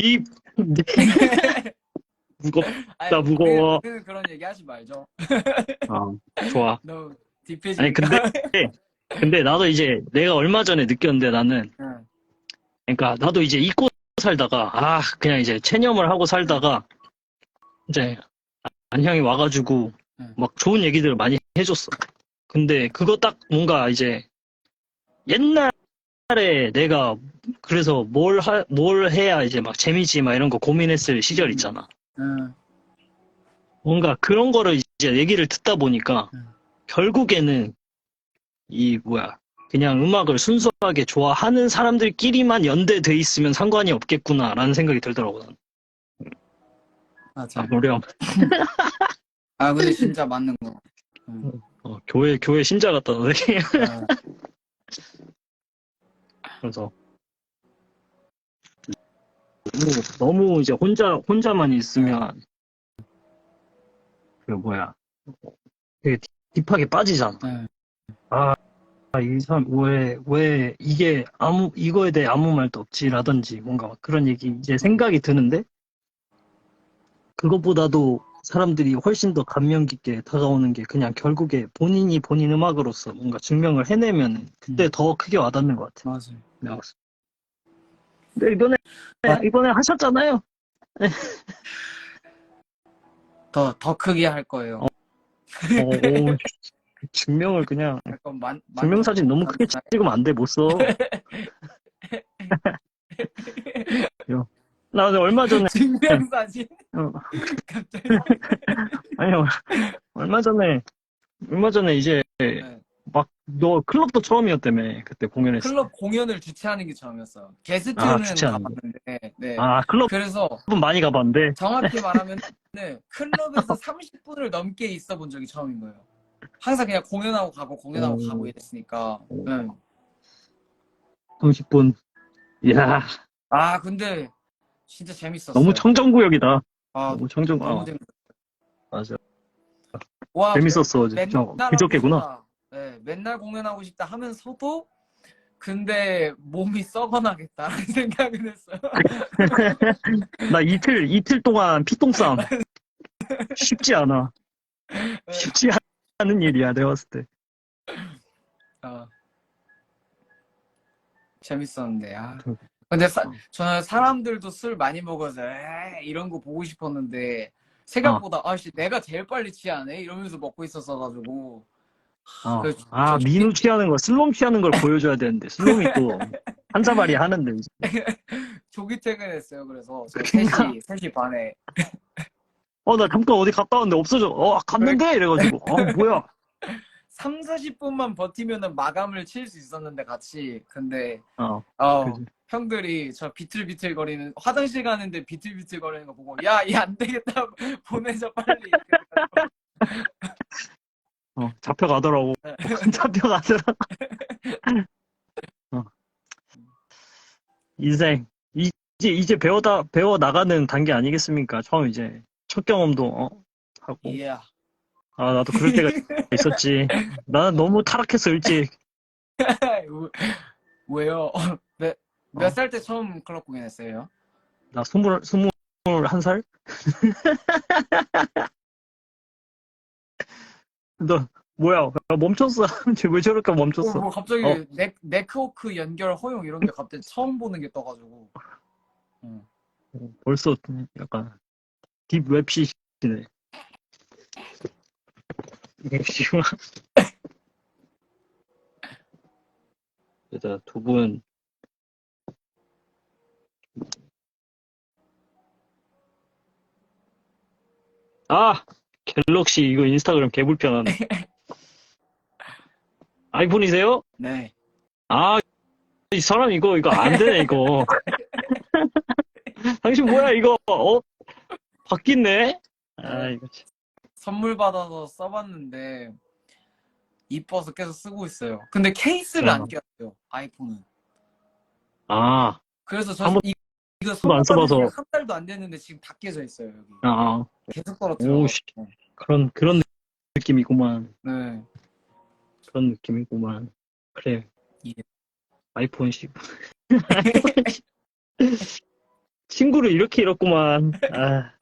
딥. 무겁. 아니, 나 무거워. 우리는, 우리는 그런 얘기 하지 말죠. 아, 좋아. 너무 딥해지. 아니 근데 근데 나도 이제 내가 얼마 전에 느꼈는데 나는 응. 그러니까 나도 이제 잊고 살다가 아 그냥 이제 체념을 하고 살다가 이제 안형이 와가지고 응. 막 좋은 얘기들을 많이 해줬어. 근데 그거 딱 뭔가 이제 옛날에 내가 그래서 뭘, 하, 뭘 해야 이제 막 재미지 막 이런 거 고민했을 시절 있잖아. 응. 뭔가 그런 거를 이제 얘기를 듣다 보니까 응. 결국에는 이 뭐야 그냥 음악을 순수하게 좋아하는 사람들끼리만 연대돼 있으면 상관이 없겠구나라는 생각이 들더라고 난. 맞아. 아, 노래 아 근데 진짜 맞는 거. 어, 교회 교회 신자 같다 너네. 어. 그래서 너무, 너무 이제 혼자 혼자만 있으면 그 뭐야 되게 딥하게 빠지잖아. 네. 아, 이 사람 왜, 왜 이게 아무 이거에 대해 아무 말도 없지라든지 뭔가 막 그런 얘기 이제 생각이 드는데 그것보다도 사람들이 훨씬 더 감명 깊게 다가오는 게 그냥 결국에 본인이 본인 음악으로서 뭔가 증명을 해내면 그때 음. 더 크게 와닿는 것 같아. 맞아. 내가 근데 이번에 아. 이번에 하셨잖아요. 더더 크게 할 거예요. 어, 오, 증명을 그냥 약간 만, 만- 증명사진 너무 크게 찍으면 안 돼, 못 써. 나 근데 얼마 전에 증명사진 어, 갑자기. 아니 얼마 전에 얼마 전에 이제 네. 막 너 클럽도 처음이었다며 그때 공연했을 클럽 공연을 주최하는 게 처음이었어. 게스트는 아, 주최하는 거. 가봤는데, 네. 때. 아 클럽은 그래서 많이 가봤는데 정확히 말하면 클럽에서 30분을 넘게 있어 본 적이 처음인 거예요. 항상 그냥 공연하고 가고 공연하고 오. 가고 이랬으니까. 네. 30분. 이야 아 근데 진짜 재밌었어요. 너무 청정구역이다. 아, 너무 청정. 너무 아, 재밌었어요. 맞아. 와, 재밌었어. 맨날 하고 그저께구나. 싶다. 네, 맨날 공연하고 싶다 하면서도 근데 몸이 썩어나겠다라는 생각을 했어요. 나 이틀 이틀 동안 피똥 싸움. 쉽지 않아. 쉽지 않은 일이야 내가 봤을 때. 어. 재밌었는데 아. 그- 근데 사, 어. 저는 사람들도 술 많이 먹어서 이런 거 보고 싶었는데 생각보다 아씨 내가 제일 빨리 취하네 이러면서 먹고 있었어 가지고 어. 그- 아, 저- 민우 취하는 거, 슬롬 취하는 걸 보여줘야 되는데, 슬롬이 또, 한 사발이 하는데, 이제. 조기 퇴근했어요. 그래서 저 그러니까. 3시 3시 반에 어, 나 잠깐 어디 갔다 왔는데 없어져. 어, 갔는데? 이래가지고, 어, 뭐야. 3, 40분만 버티면은 마감을 칠 수 있었는데 같이 근데 어, 어, 그지. 형들이 저 비틀비틀 거리는 화장실 가는데 비틀비틀 거리는 거 보고 야이안 되겠다 보내자 빨리 어, 잡혀가더라고. 네. 잡혀가더라고. 어. 인생. 이- 이제, 이제 배워다, 배워 나가는 단계 아니겠습니까? 처음 이제, 첫 경험도, 어, 하고. 이야 아, 나도 그럴 때가 있었지. 나는 너무 타락했어, 일찍. 왜요? 어. 몇살 때 처음 클럽 공연했어요? 나 스물, 스물한 살? 너, 뭐야, 나 멈췄어. 왜 저렇게 어, 멈췄어? 뭐 갑자기 어. 네, 네트워크 연결 허용 이런 게 갑자기 처음 보는 게 떠가지고 응. 벌써 약간 딥 웹시시네. 웹시구나. 일단 두 분. 아! 갤럭시 이거 인스타그램 개불편하네. 아이폰이세요? 네 아, 이 사람 이거, 이거 안 되네, 이거. 당신 뭐야, 이거, 어? 바뀌네? 아, 이거 참. 선물 받아서 써봤는데 이뻐서 계속 쓰고 있어요. 근데 케이스를 어. 안 꼈어요. 아이폰은. 아, 그래서 저한 이, 이거 안 써봐서. 지한 달도 안 됐는데 지금 다 깨져 있어요 여기. 아, 계속 떨어뜨려. 오, 씨. 그런, 그런 느낌이구만. 네. 그런 느낌이구만. 그래. 예. 아이폰 10. 친구를 이렇게 잃었구만. 아,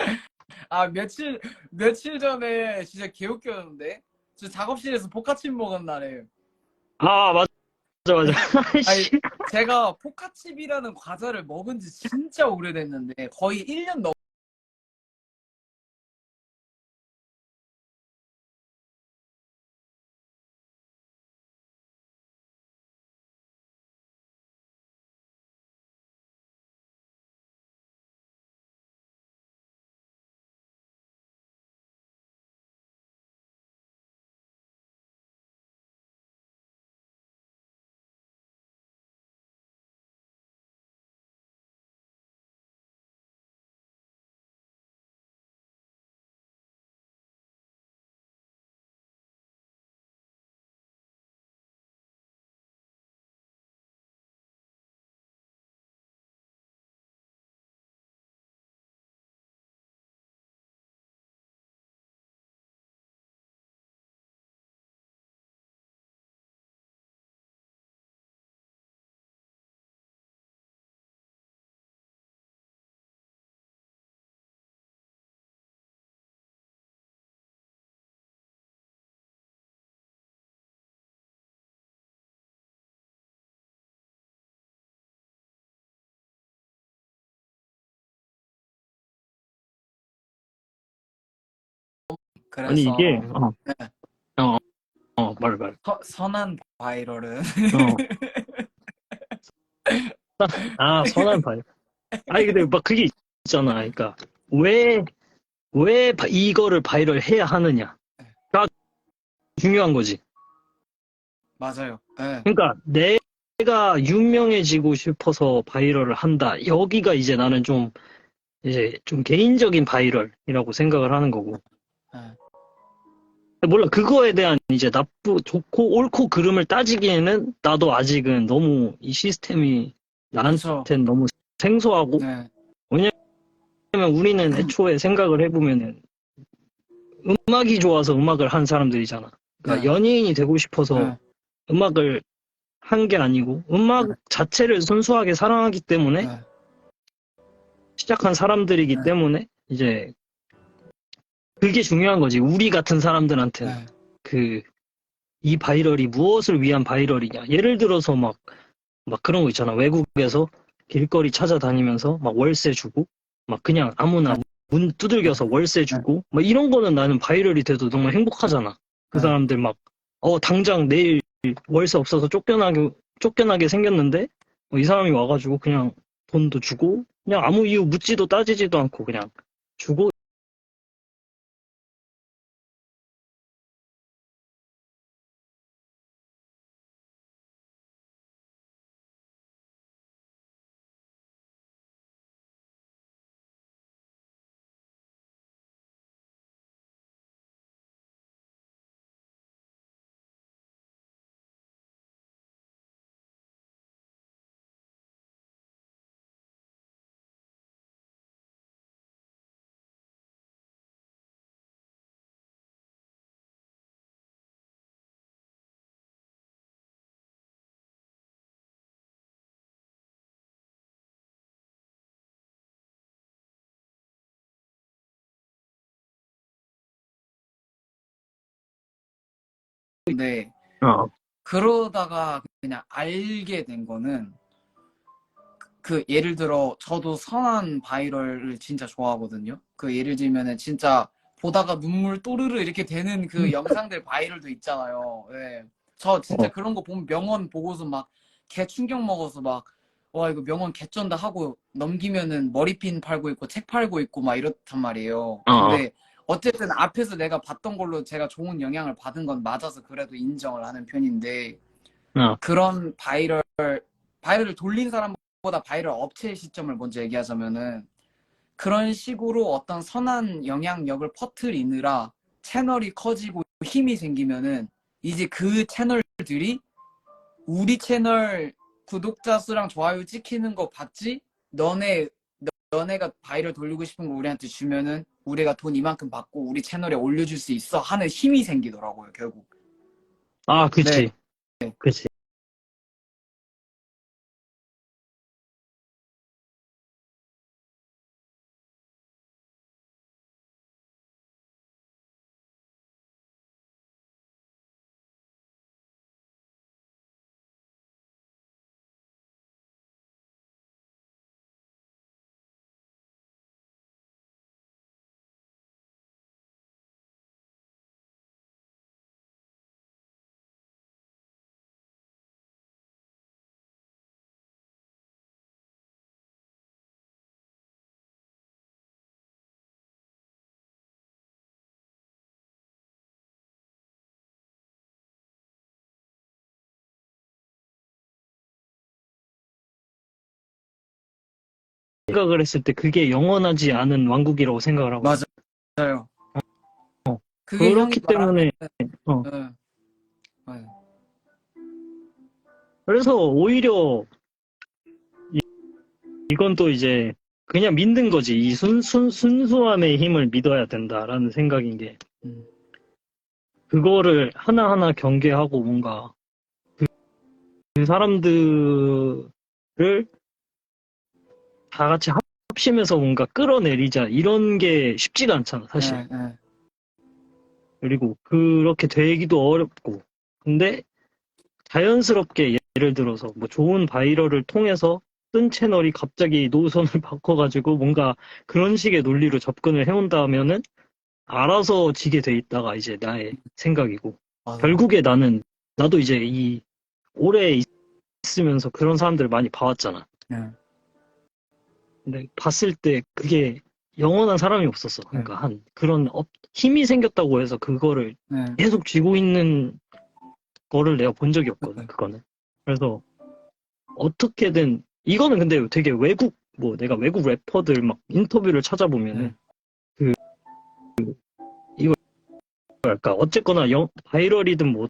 아 며칠 며칠 전에 진짜 개웃겼는데 저 작업실에서 포카칩 먹은 날에 아, 맞아, 맞아. 아니 씨. 제가 포카칩이라는 과자를 먹은 지 진짜 오래됐는데 거의 1년 넘 그래서 아니, 이게, 어, 네. 어, 어, 말해, 말해. 서- 선한 바이럴은 어. 아, 선한 바이. 아니, 근데 막 그게 있잖아. 그러니까, 왜, 왜 바- 이거를 바이럴 해야 하느냐 가 중요한 거지. 맞아요. 네. 그러니까, 내가 유명해지고 싶어서 바이럴을 한다. 여기가 이제 나는 좀, 이제 좀 개인적인 바이럴이라고 생각을 하는 거고. 네. 몰라, 그거에 대한 이제 나쁘, 좋고, 옳고 그름을 따지기에는 나도 아직은 너무 이 시스템이 그렇죠. 나한텐 너무 생소하고, 네. 왜냐면 우리는 애초에 생각을 해보면은 음악이 좋아서 음악을 한 사람들이잖아. 그러니까 네. 연예인이 되고 싶어서 네. 음악을 한 게 아니고 음악 네. 자체를 순수하게 사랑하기 때문에 네. 시작한 사람들이기 네. 때문에 이제 그게 중요한 거지. 우리 같은 사람들한테는 네. 그이 바이럴이 무엇을 위한 바이럴이냐. 예를 들어서 막, 막 그런 거 있잖아. 외국에서 길거리 찾아다니면서 막 월세 주고, 막 그냥 아무나 문 두들겨서 월세 주고, 막 이런 거는 나는 바이럴이 돼도 정말 행복하잖아. 그 네. 사람들 막, 어, 당장 내일 월세 없어서 쫓겨나게, 쫓겨나게 생겼는데, 어, 이 사람이 와가지고 그냥 돈도 주고, 그냥 아무 이유 묻지도 따지지도 않고 그냥 주고, 근데 어, 그러다가 그냥 알게 된 거는 그 예를 들어 저도 선한 바이럴을 진짜 좋아하거든요. 그 예를 들면은 진짜 보다가 눈물 또르르 이렇게 되는 그 영상들 바이럴도 있잖아요. 예. 저 진짜 어. 그런 거 보면 명언 보고서 막 개 충격 먹어서 막 와 이거 명언 개쩐다 하고 넘기면은 머리핀 팔고 있고 책 팔고 있고 막 이렇단 말이에요. 어. 근데 어쨌든 앞에서 내가 봤던 걸로 제가 좋은 영향을 받은 건 맞아서 그래도 인정을 하는 편인데 어. 그런 바이럴 바이럴을 돌린 사람보다 바이럴 업체의 시점을 먼저 얘기하자면은 그런 식으로 어떤 선한 영향력을 퍼뜨리느라 채널이 커지고 힘이 생기면은 이제 그 채널들이 우리 채널 구독자 수랑 좋아요 찍히는 거 봤지? 너네 너- 너네가 바이럴 돌리고 싶은 거 우리한테 주면은 우리가 돈 이만큼 받고 우리 채널에 올려줄 수 있어 하는 힘이 생기더라고요 결국. 아, 그치. 네. 그치. 생각을 했을 때 그게 영원하지 않은 왕국이라고 생각을 하고 맞아. 맞아요. 어. 그게 그렇기 형이 말한- 때문에 어. 네. 네. 그래서 오히려 이, 이건 또 이제 그냥 믿는 거지 이 순, 순, 순수함의 힘을 믿어야 된다라는 생각인 게 음. 그거를 하나하나 경계하고 뭔가 그, 그 사람들을 다 같이 합심해서 뭔가 끌어내리자 이런 게 쉽지가 않잖아 사실 네, 네. 그리고 그렇게 되기도 어렵고 근데 자연스럽게 예를 들어서 뭐 좋은 바이럴을 통해서 뜬 채널이 갑자기 노선을 바꿔가지고 뭔가 그런 식의 논리로 접근을 해온다면은 알아서 지게 돼 있다가 이제 나의 생각이고 맞아요. 결국에 나는 나도 이제 이 오래 있- 있으면서 그런 사람들을 많이 봐왔잖아. 네. 근데 봤을 때 그게 영원한 사람이 없었어. 그러니까 한 그런 업- 힘이 생겼다고 해서 그거를 네. 계속 쥐고 있는 거를 내가 본 적이 없거든, 네. 그거는. 그래서 어떻게든 이거는 근데 되게 외국 뭐 내가 외국 래퍼들 막 인터뷰를 찾아보면은 그, 그 이거 뭐랄까 어쨌거나 영, 바이럴이든 뭐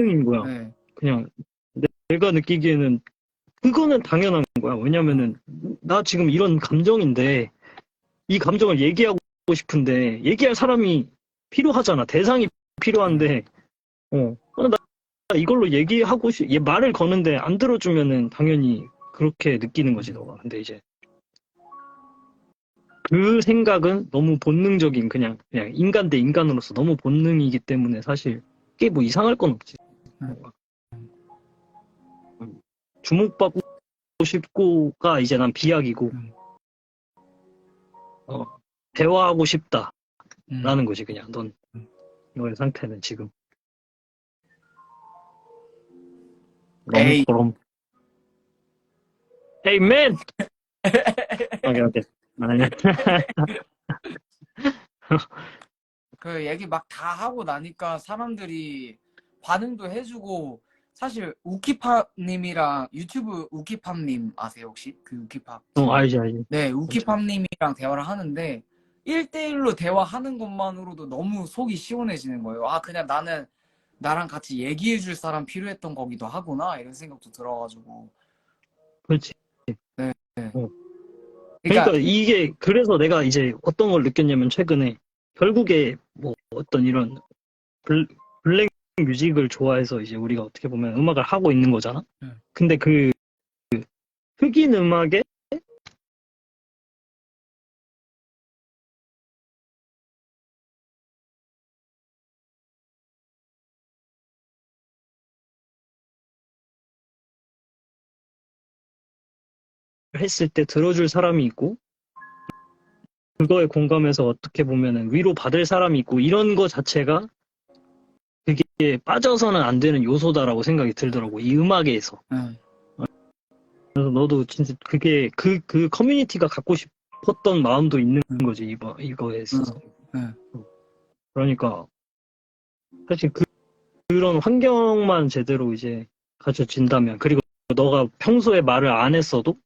등인 거야. 네. 그냥 내- 내가 느끼기에는 그거는 당연한 거야. 왜냐면은 나 지금 이런 감정인데 이 감정을 얘기하고 싶은데 얘기할 사람이 필요하잖아. 대상이 필요한데 어, 어, 나 이걸로 얘기하고 싶, 얘 말을 거는데 안 들어주면은 당연히 그렇게 느끼는 거지 너가. 근데 이제 그 생각은 너무 본능적인 그냥 그냥 인간 대 인간으로서 너무 본능이기 때문에 사실 이게 뭐 이상할 건 없지. 주목받고 싶고가 이제 난 비약이고 음. 어, 대화하고 싶다 라는 음. 거지 그냥 넌 음. 너의 상태는 지금 에이. 그럼 에이맨 오케이 오케이 아니야 그 얘기 막 다 하고 나니까 사람들이 반응도 해주고 사실 우키팝님이랑 유튜브 우키팝님 아세요 혹시? 그 우키팝 어 알지 알지 네 우키팝님이랑 대화를 하는데 1대1로 대화하는 것만으로도 너무 속이 시원해지는 거예요. 아 그냥 나는 나랑 같이 얘기해 줄 사람 필요했던 거기도 하구나 이런 생각도 들어가지고. 그렇지. 그러니까, 그러니까 이게 그래서 내가 이제 어떤 걸 느꼈냐면 최근에 결국에 뭐 어떤 이런 블, 블랙 뮤직을 좋아해서 이제 우리가 어떻게 보면 음악을 하고 있는 거잖아. 네. 근데 그, 그 흑인 음악에 했을 때 들어줄 사람이 있고 그거에 공감해서 어떻게 보면은 위로 받을 사람이 있고 이런 거 자체가 그게 빠져서는 안 되는 요소다라고 생각이 들더라고 이 음악에서 네. 그래서 너도 진짜 그게 그 그 커뮤니티가 갖고 싶 싶었던 마음도 있는 음. 거지 이거 이거에 있어서. 네. 그러니까 사실 그, 그런 환경만 제대로 이제 갖춰진다면 그리고 너가 평소에 말을 안 했어도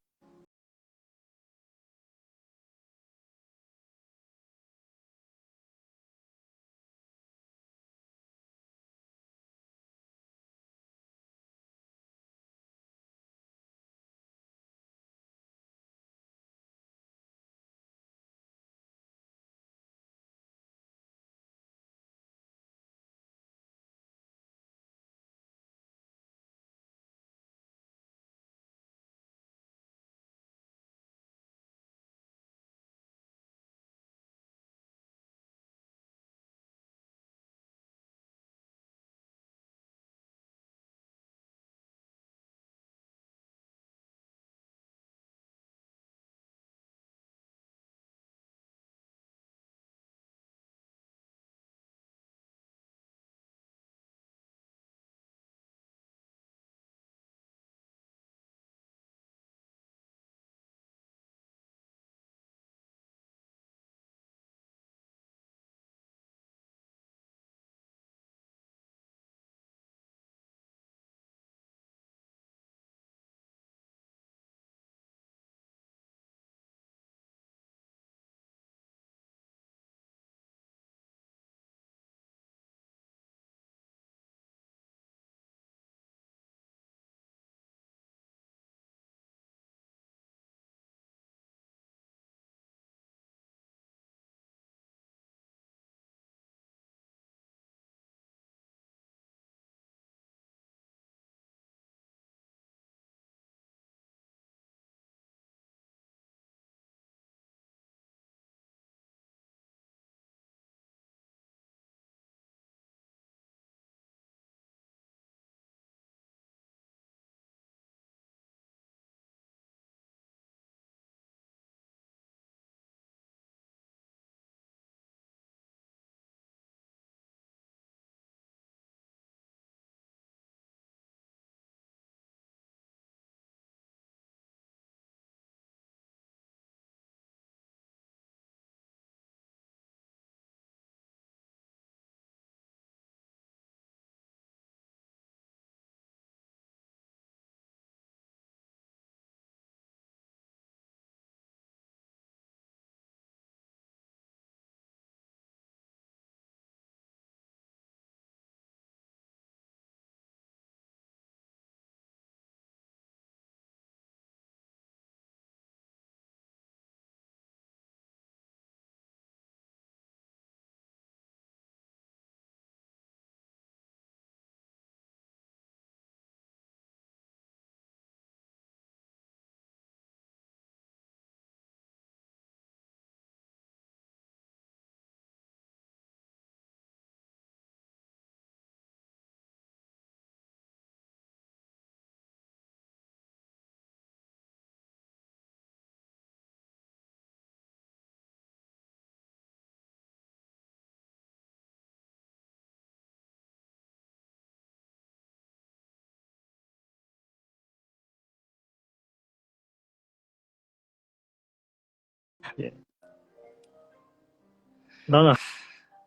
나는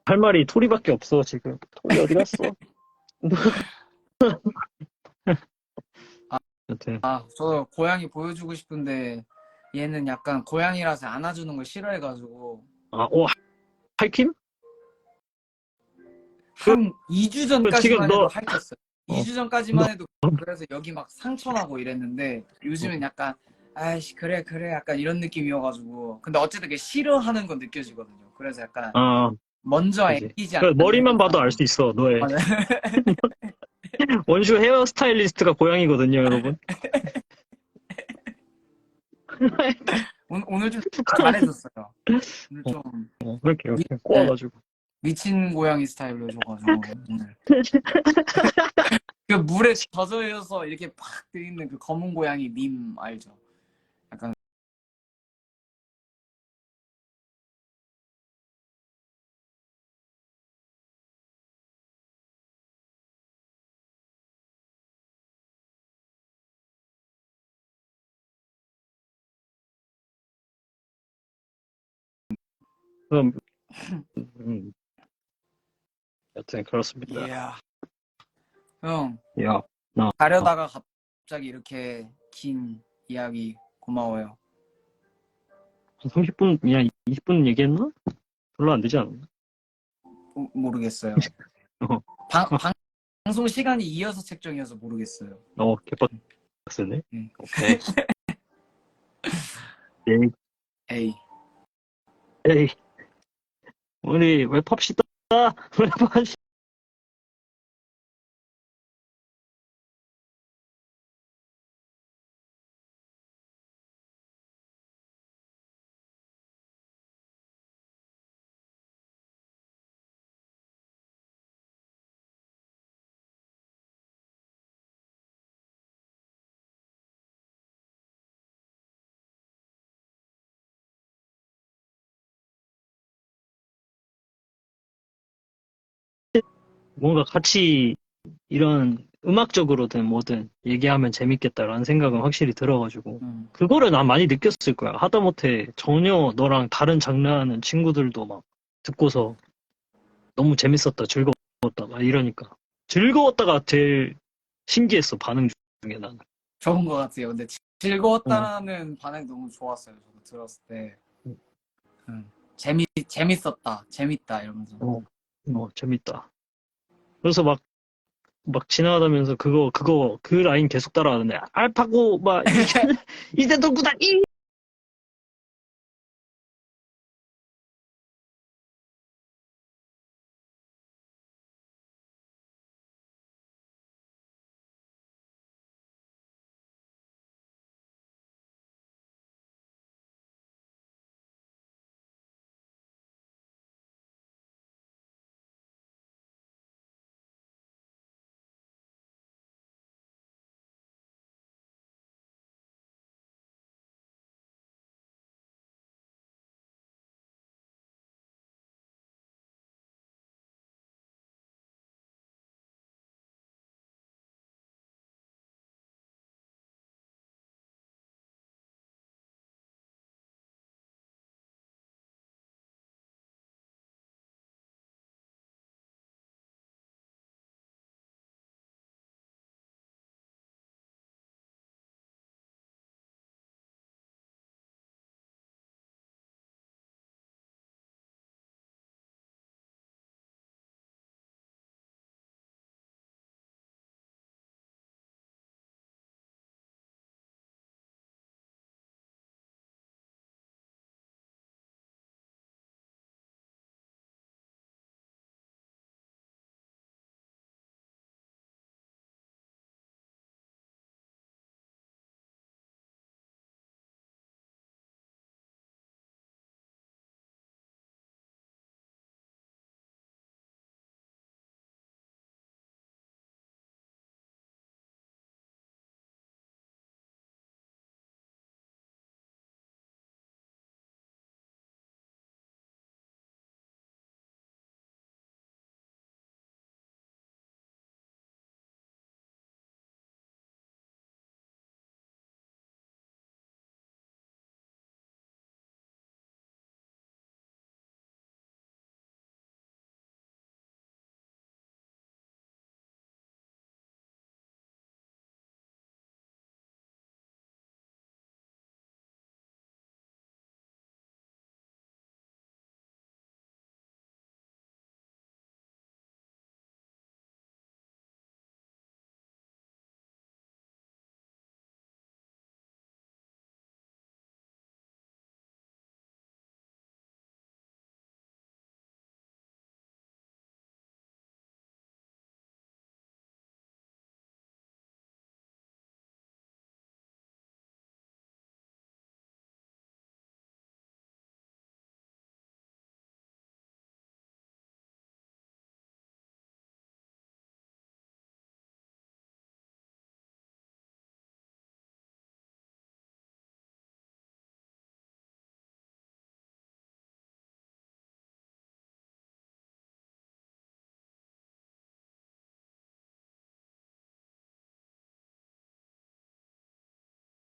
할 말이 토리밖에 없어 지금. 토리 어디 갔어? 여튼 아, 저 고양이 보여주고 싶은데 얘는 약간 고양이라서 안아주는 걸 싫어해가지고 아, 오 할킴? 한 2주 전까지만 해도 너- 핥혔어요. 어. 2주 전까지만 해도 그래서 여기 막 상처나고 이랬는데 요즘엔 약간 아이씨 그래 그래 약간 이런 느낌이어가지고 근데 어쨌든 그게 싫어하는 건 느껴지거든요. 그래서 약간 아, 먼저. 애끼지 그 않는 머리만 봐도 알 수 있어 너의 맞아요. 원슈 헤어 스타일리스트가 고양이거든요, 여러분. 오늘, 오늘 좀 잘해줬어요. 오늘 좀 어, 그렇게 이렇게 꼬아가지고. 미친 고양이 스타일로 해줘가지고 오늘. 그 물에 젖어 있어서 이렇게 팍 뜨있는 그 검은 고양이 밈 알죠? 그럼 음. 여튼 그렇습니다. 이야. 형, 야, 가려다가 갑자기 이렇게 긴 이야기 고마워요. 한 30분, 그냥 20분 얘기했나? 별로 안 되지 않나? 모- 모르겠어요. 어. 방, 방, 방송 시간이 이어서 책정이어서 모르겠어요. 어, 개빡쓰네. 음. 오케이. 에이, 에이. 에이. 우리 랩합시다. 랩합시다. 뭔가 같이 이런 음악적으로든 뭐든 얘기하면 재밌겠다라는 생각은 확실히 들어가지고 음. 그거를 난 많이 느꼈을 거야. 하다못해 전혀 너랑 다른 장르 하는 친구들도 막 듣고서 너무 재밌었다, 즐거웠다, 막 이러니까. 즐거웠다가 제일 신기했어, 반응 중에 나는. 좋은 것 같아요. 근데 지- 즐거웠다라는 반응이 너무 좋았어요. 저도 들었을 때. 음. 음. 재미, 재밌었다. 재밌다. 이러면서. 어, 어, 재밌다. 그래서 막, 막 지나가다면서 그거, 그거, 그 라인 계속 따라가는데, 알파고, 막, 이제 돌구다, 이!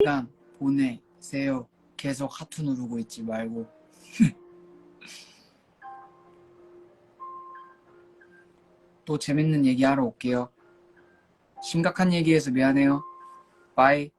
일단 보내세요. 계속 하트 누르고 있지 말고. 또 재밌는 얘기 하러 올게요. 심각한 얘기해서 미안해요. 바이.